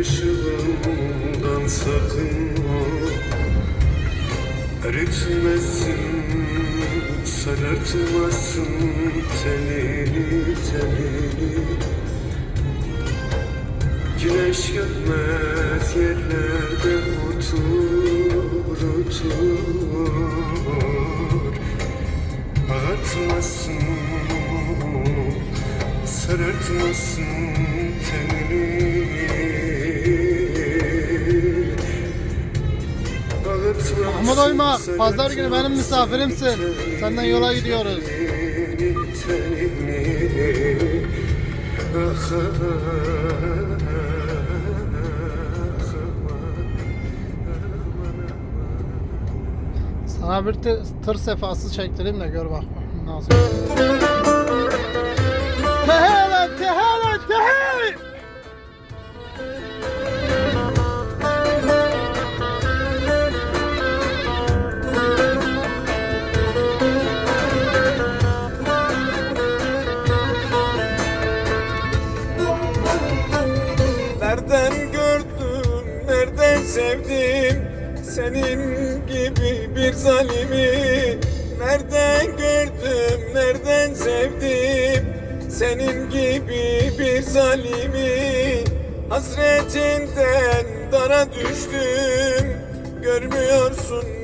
ışığından sakın Eritmezsin, sarartmazsın tenini tenini Güneş görmez yerlerde otur otur. Ağartmasın, sarartmasın tenini Mahmut Oymak, pazar günü benim misafirimsin. Senden yola gidiyoruz. Sana bir tır sefası çektireyim de gör bak. Nasıl? Sevdim Senin gibi bir zalimi. Nereden gördüm, nereden sevdim? Senin gibi bir zalimi. Hasretinden dara düştüm. Görmüyorsun